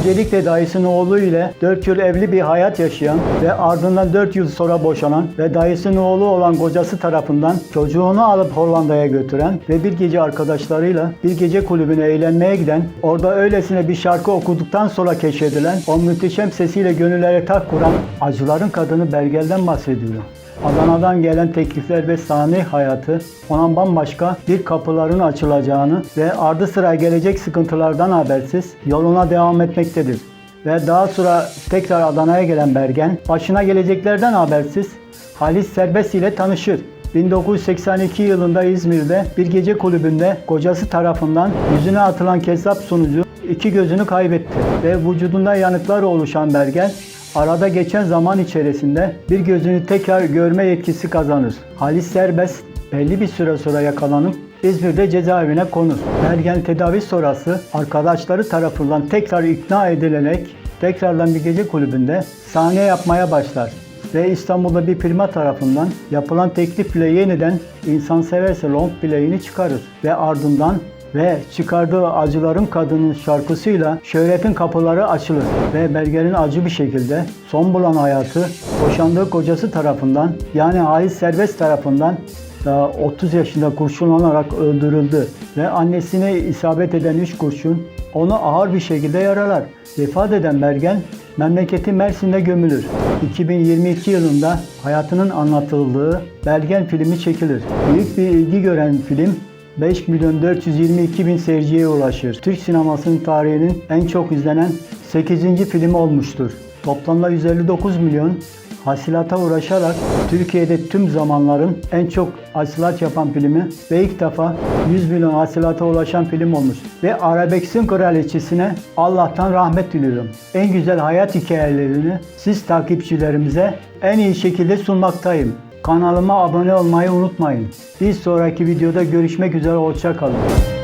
Öncelikle dayısının oğlu ile 4 yıl evli bir hayat yaşayan ve ardından 4 yıl sonra boşanan ve dayısının oğlu olan kocası tarafından çocuğunu alıp Hollanda'ya götüren ve bir gece arkadaşlarıyla bir gece kulübüne eğlenmeye giden, orada öylesine bir şarkı okuduktan sonra keşfedilen, o muhteşem sesiyle gönüllere tak kuran acıların kadını Bergel'den bahsediyor. Adana'dan gelen teklifler ve sahne hayatı ona bambaşka bir kapıların açılacağını ve ardı sıra gelecek sıkıntılardan habersiz yoluna devam etmektedir. Ve daha sonra tekrar Adana'ya gelen Bergen, başına geleceklerden habersiz Halis Serbest ile tanışır. 1982 yılında İzmir'de bir gece kulübünde kocası tarafından yüzüne atılan kezzap sonucu iki gözünü kaybetti ve vücudunda yanıklar oluşan Bergen arada geçen zaman içerisinde bir gözünü tekrar görme yetkisi kazanır. Halis Serbest belli bir süre sonra yakalanıp İzmir'de cezaevine konur. Bergen tedavi sonrası arkadaşları tarafından tekrar ikna edilerek tekrardan bir gece kulübünde sahne yapmaya başlar ve İstanbul'da bir firma tarafından yapılan teklifle yeniden insan severse long play'ini çıkarır ve ardından ve çıkardığı Acıların Kadının şarkısıyla şöhretin kapıları açılır ve Berger'in acı bir şekilde son bulan hayatı boşandığı kocası tarafından yani Halis Serbest tarafından daha 30 yaşında kurşunlanarak öldürüldü ve annesine isabet eden 3 kurşun onu ağır bir şekilde yaralar. Vefat eden Bergen memleketi Mersin'de gömülür. 2022 yılında hayatının anlatıldığı Bergen filmi çekilir. Büyük bir ilgi gören film 5 milyon 422 bin seyirciye ulaşır. Türk sinemasının tarihinin en çok izlenen 8. filmi olmuştur. Toplamda 159 milyon hasilata uğraşarak Türkiye'de tüm zamanların en çok hasilat yapan filmi ve ilk defa 100 milyon hasilata ulaşan film olmuş. Ve Arabex'in kraliçesine Allah'tan rahmet diliyorum. En güzel hayat hikayelerini siz takipçilerimize en iyi şekilde sunmaktayım. Kanalıma abone olmayı unutmayın. Bir sonraki videoda görüşmek üzere, hoşça kalın.